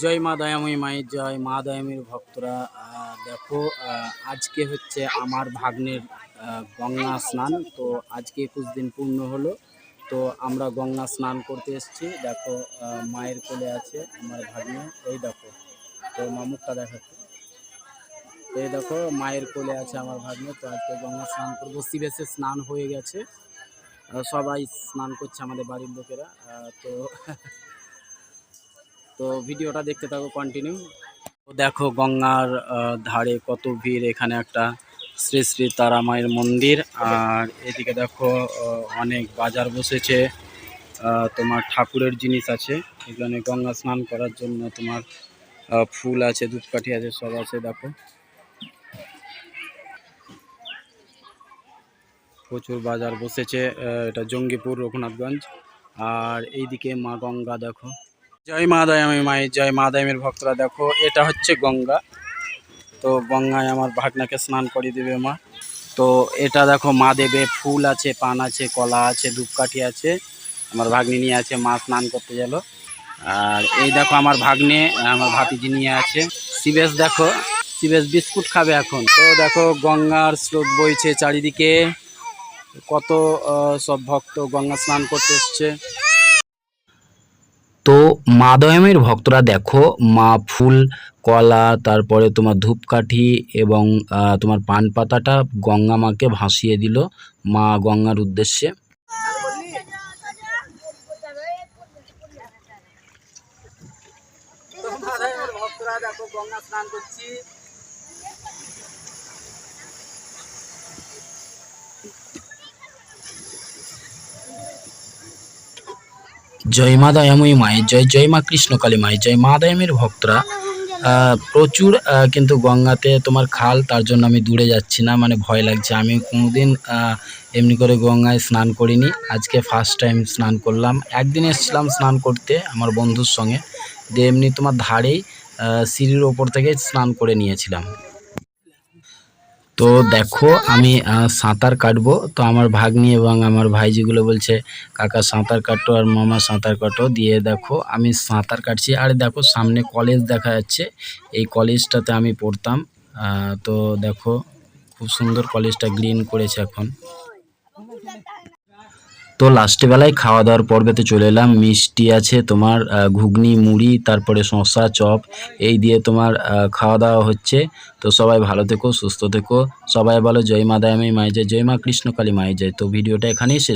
জয় মা দয়াময়ী মায়ের জয়, মা দয়াময়ীর ভক্তরা দেখো আজকে হচ্ছে আমার ভাগ্নের গঙ্গা স্নান। তো আজকে একুশ দিন পূর্ণ হলো, তো আমরা গঙ্গা স্নান করতে এসেছি। দেখো মায়ের কোলে আছে আমার ভাগ্নে। এই দেখো, তো মামুকটা দেখাচ্ছে এই দেখো, মায়ের কোলে আছে আমার ভাগ্নে। তো আজকে গঙ্গা স্নান করব। শিবেশে স্নান হয়ে গেছে। সবাই স্নান করছে আমাদের বাড়ির লোকেরা। তো তো ভিডিওটা দেখতে থাকো কন্টিনিউ দেখো গঙ্গার ধারে কত ভিড়, এখানে একটা শ্রী শ্রী তারা মায়ের মন্দির। আর এদিকে দেখো অনেক বাজার বসেছে। তোমার ঠাকুরের জিনিস আছে। এখানে গঙ্গা স্নান করার জন্য তোমার ফুল আছে, ধূপকাঠি আছে, সব আছে, দেখো। প্রচুর বাজার বসেছে এটা জঙ্গিপুর, রঘুনাথগঞ্জ। আর এইদিকে মা গঙ্গা, দেখো। জয় মা দয়ামী মায়ের জয় মা দয়ামীর ভক্তরা। দেখো, এটা হচ্ছে গঙ্গা। তো গঙ্গায় আমার ভাগনাকে স্নান করিয়ে দেবে মা। তো এটা দেখো, মা দেবে। ফুল আছে, পান আছে, কলা আছে, ধূপকাঠি আছে। আমার ভাগ্নি নিয়ে আছে, মা স্নান করতে গেল। আর এই দেখো, আমার ভাগ্নে, আমার ভাতিজি নিয়ে আছে। শিবেশ দেখো, শিবেশ বিস্কুট খাবে এখন। তো দেখো, গঙ্গার স্রোত বইছে চারিদিকে। কত সব ভক্ত গঙ্গা স্নান করতে এসছে। তো মা দয়মের ভক্তরা দেখো, মা ফুল, কলা, তারপরে তোমার ধূপকাঠি এবং তোমার পান পাতাটা গঙ্গা মাকে ভাসিয়ে দিল, মা গঙ্গার উদ্দেশ্যে। দেখো গঙ্গা স্নান করছি। জয় মা দয়াময়ী মায়ের জয় জয় মা কৃষ্ণকালী মায়ের জয় মা দয়ামীর ভক্তরা প্রচুর কিন্তু গঙ্গাতে তোমার খাল, তার জন্য আমি দূরে যাচ্ছি না মানে ভয় লাগছে। আমি কোনোদিন এমনি করে গঙ্গায় স্নান করিনি। আজকে ফার্স্ট টাইম স্নান করলাম। একদিন এসেছিলাম স্নান করতে আমার বন্ধুর সঙ্গে। দিয়ে এমনি তোমার ধারেই সিঁড়ির ওপর থেকে স্নান করে নিয়েছিলাম। তো দেখো, আমি সাঁতার কাটবো। তো আমার ভাগ্নি এবং আমার ভাইজিগুলো বলছে, কাকা সাঁতার কাটো আর মামা সাঁতার কাটো, দিয়ে দেখো, আমি সাঁতার কাটছি। আর দেখো, সামনে কলেজ দেখা যাচ্ছে। এই কলেজটাতে আমি পড়তাম। তো দেখো, খুব সুন্দর কলেজটা গ্রিন করেছে এখন। তো লাস্টে বেলায় খাওয়া দাওয়ার পর্বেতে চলে এলাম। মিষ্টি আছে তোমার ঘুগনি, মুড়ি, তারপরে শসা, চপ, এই দিয়ে তোমার খাওয়া দাওয়া হচ্ছে। তো সবাই ভালো থেকো, সুস্থ থেকো। সবাই বলো, জয় মা দায়ামী মায়ে জয়। জয় মা কৃষ্ণকালী, মায়ে যায় তো ভিডিওটা এখানেই শেষ